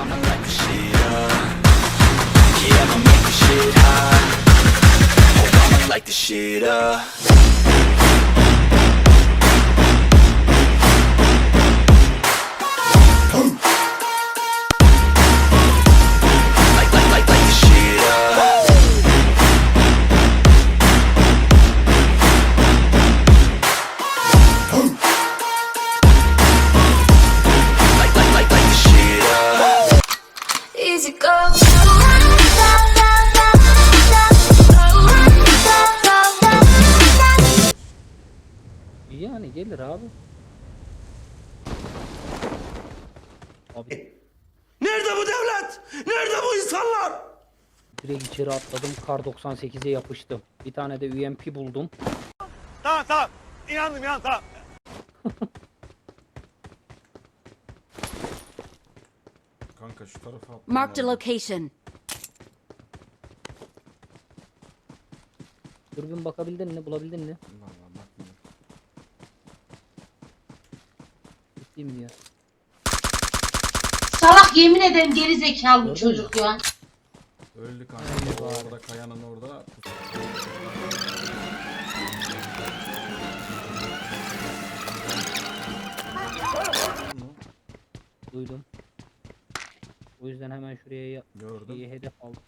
I'ma light the shit up. Yeah, I'ma make the shit hot. I'ma light the shit up. Yani gelir abi. Abi Nerede bu devlet? Nerede bu insanlar? direkt içeri atladım. Kar 98'e yapıştım. Bir tane de UMP buldum. Tamam tamam. İnandım inandım tamam. Kanka şu tarafa atla. Marked a location. Dürbün bakabildin mi? Bulabildin mi? Vallahi Mi diyor? Salak yemin ederim geri zekalı bu çocuk ya. Öldü kanka. O orada kayanın orada. Duydum. O yüzden hemen şuraya ya- Gördüm. şeyi hedef aldım.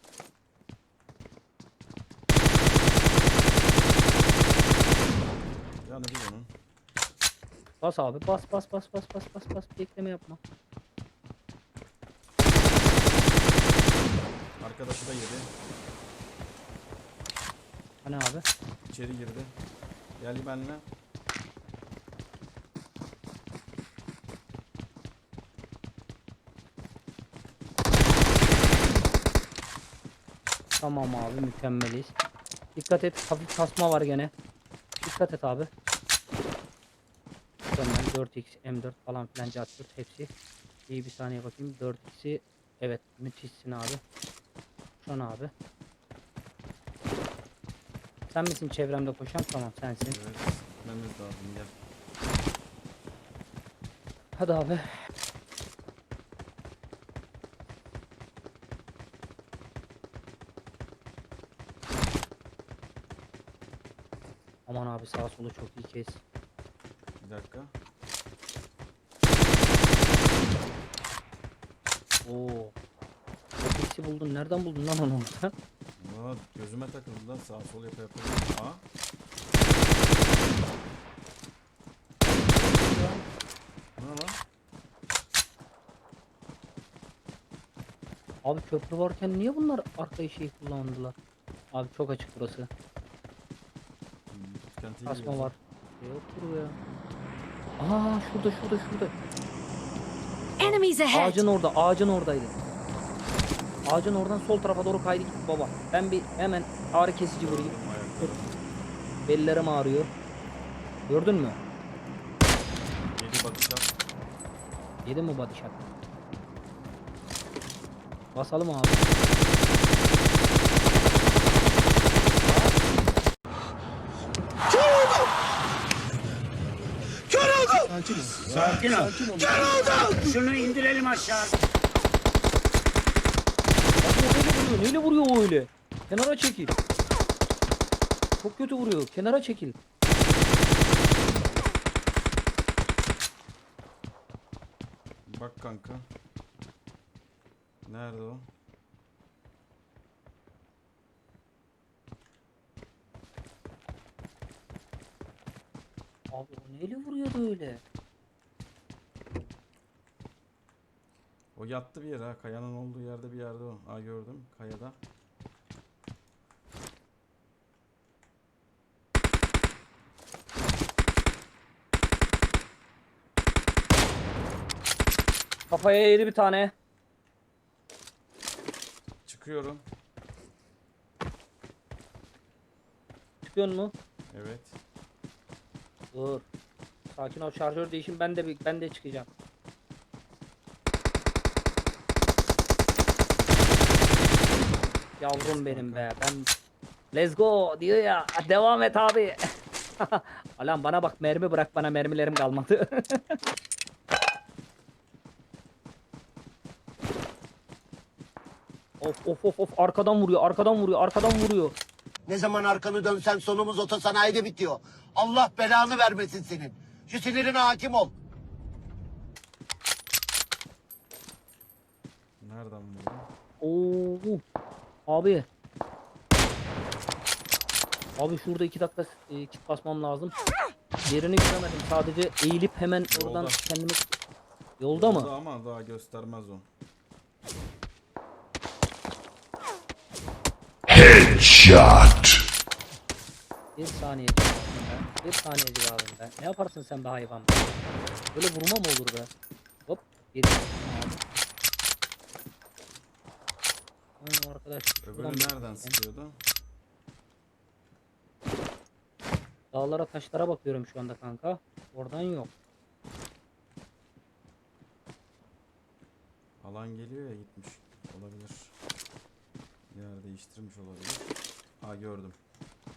Yani bir onun. Bas abi bas bas bas bas bas bas bas bekleme yapma. Arkadaşı da yedi. Hani abi? İçeri girdi. Gel benimle. Tamam abi mükemmeliz. Dikkat et hafif kasma var gene. Dikkat et abi. Mükemmel 4x M4 falan filan cartçurt hepsi. İyi bir saniye bakayım 4x'i evet müthişsin abi. Şu an abi. Sen misin çevremde koşan? Tamam sensin. Evet. Lazım gel. Hadi abi. Aman abi sağ solu çok iyi kes. Bir dakika. Oo. Ötekisi buldun. Nereden buldun lan onu sen? Aa, gözüme takıldı lan sağ sol yapa yapa. Aa. Ne lan? Abi köprü varken niye bunlar arkayı şey kullandılar? Abi çok açık burası. Hmm, Kentiye Kasma var. Yoktur ya. Aa şurada şurada şurada. Enemies ahead. Ağacın orada, ağacın oradaydı. Ağacın oradan sol tarafa doğru kaydı gitti baba. Ben bir hemen ağrı kesici vurayım. Bellerim ağrıyor. Gördün mü? Yedi bakışlar. Yedi mi body shot? Basalım abi. Sakin ol. Şunu indirelim aşağı. Neyle vuruyor? Neyle vuruyor o öyle? Kenara çekil. Çok kötü vuruyor. Kenara çekil. Bak kanka. Nerede o? Abi o neyle vuruyordu öyle? O yattı bir yere ha. Kayanın olduğu yerde bir yerde o. Aa gördüm. Kayada. Kafaya yedi bir tane. Çıkıyorum. Çıkıyor mu? Evet. Dur. Sakin ol şarjör değişim ben de ben de çıkacağım. Yavrum benim be. Ben Let's go diyor ya. Devam et abi. Alan bana bak mermi bırak bana mermilerim kalmadı. Of of of of arkadan vuruyor arkadan vuruyor arkadan vuruyor. Ne zaman arkanı dönsen sonumuz otosanayide bitiyor. Allah belanı vermesin senin. Şu sinirine hakim ol. Nereden vurdun? Oo. Abi. Abi şurada iki dakika e, kit basmam lazım. Yerini göremedim. Sadece eğilip hemen oradan Yolda. kendimi... Yolda mı? ama daha göstermez o. Bir saniyecik abim ben. Bir saniyecik abim ben. Ne yaparsın sen be hayvan? Böyle vurma mı olur be? Hop. Yedi. Abi. Aynen arkadaş. Öbürü nereden bakayım. sıkıyordu? Dağlara taşlara bakıyorum şu anda kanka. Oradan yok. Alan geliyor ya gitmiş. Olabilir. Yer değiştirmiş olabilir. Ha gördüm.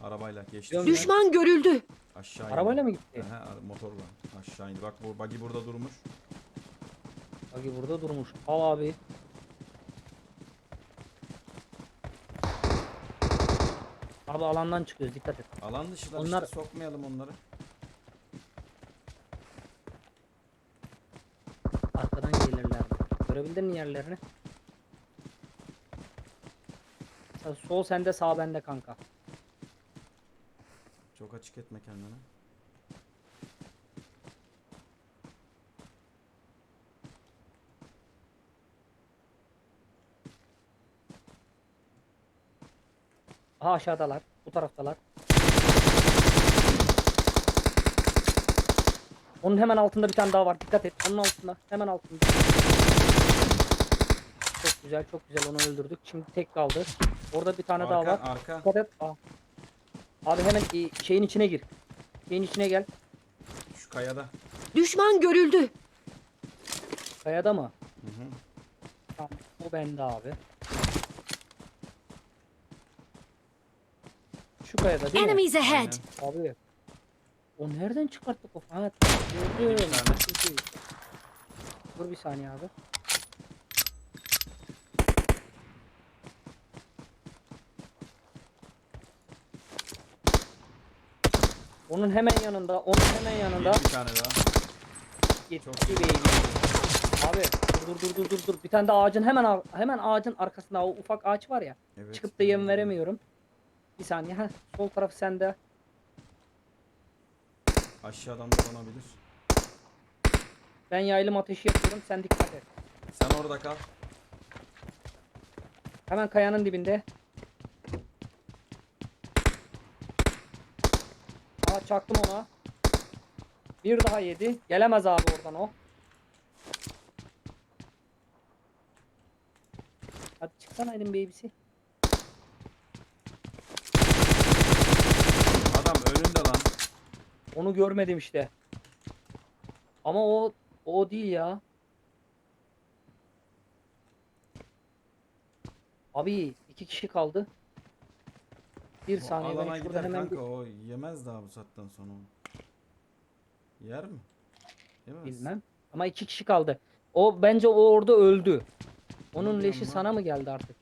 Arabayla geçti. Düşman görüldü. Aşağı indi. Arabayla mı gitti? Aha, ara- motorla. Aşağı indi. Bak bu buggy burada durmuş. Bagi burada durmuş. Al abi. Abi alandan çıkıyoruz dikkat et. Alan dışılar Onlar- işte sokmayalım onları. Arkadan gelirler. Görebildin mi yerlerini? Sol sende sağ bende kanka. Çok açık etme kendini. Aha aşağıdalar. Bu taraftalar. Onun hemen altında bir tane daha var. Dikkat et. Onun altında. Hemen altında. Çok güzel, çok güzel. Onu öldürdük. Şimdi tek kaldı. Orada bir tane daha Arka, var. arka. Dikkat et. Aa. Abi hemen e, şeyin içine gir. Şeyin içine gel. Şu kayada. Düşman görüldü. Kayada mı? Hı hı. Tamam. O bende abi. Kayada değil mi? Enemies ahead. Abi. O nereden çıkarttık o? Ha, gördüm. Çünkü- Dur bir saniye abi. Onun hemen yanında, onun hemen yanında. Yedi bir tane daha. Çok baby. Abi dur dur dur dur dur. Bir tane de ağacın hemen ar- hemen ağacın arkasında o ufak ağaç var ya. Evet. Çıkıp da yem veremiyorum. Bir saniye. Ha sol taraf sende. Aşağıdan dolanabilir. Ben yaylım ateşi yapıyorum. Sen dikkat et. Sen orada kal. Hemen kayanın dibinde. Aa çaktım ona. Bir daha yedi. Gelemez abi oradan o. Hadi çıksana Aydın baby'si. Onu görmedim işte. Ama o o değil ya. Abi iki kişi kaldı. Bir O saniye ben alana şurada gider hemen kanka o yemez daha bu saatten sonra. Yer mi? Yemez. bilmem. Ama iki kişi kaldı. O bence o orada öldü. Onun diyorum leşi lan. sana mı geldi artık?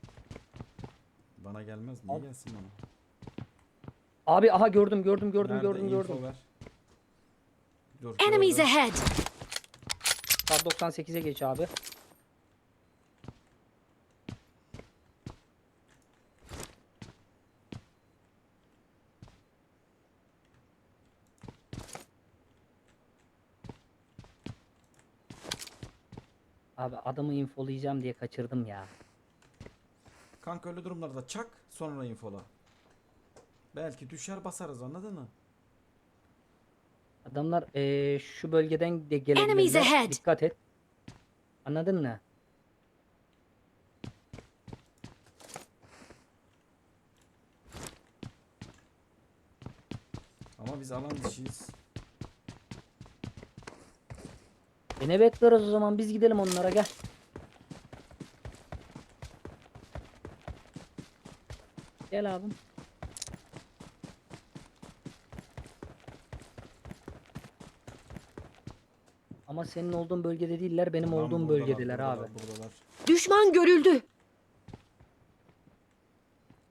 Bana gelmez. Niye Al. gelsin bana? Abi aha gördüm gördüm gördüm Nerede? gördüm Info gördüm. ver. Dur. Enemies ahead. Kar 98'e geç abi. Abi adamı infolayacağım diye kaçırdım ya. Kanka öyle durumlarda çak sonra infola. Belki düşer basarız anladın mı? Adamlar eee, şu bölgeden de Enemies gelebilirler. ahead. Dikkat et. Anladın mı? Ama biz alan dışıyız. E ne bekliyoruz o zaman biz gidelim onlara gel. Gel abim. Ama senin olduğun bölgede değiller benim Lan olduğum buradalar, bölgedeler buradalar, abi. Buradalar. Düşman görüldü.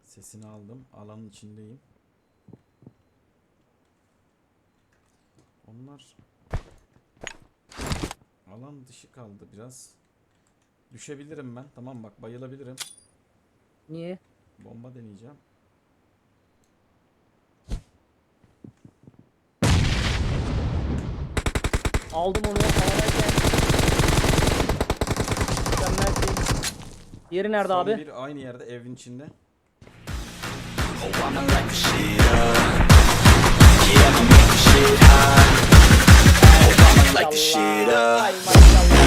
Sesini aldım. Alanın içindeyim. Onlar alan dışı kaldı biraz. Düşebilirim ben. Tamam bak bayılabilirim. Niye? Bomba deneyeceğim. Aldım onu havadayken. Mükemmel şey. Yeri nerede abi? Bir aynı yerde evin içinde. Maşallah, maşallah.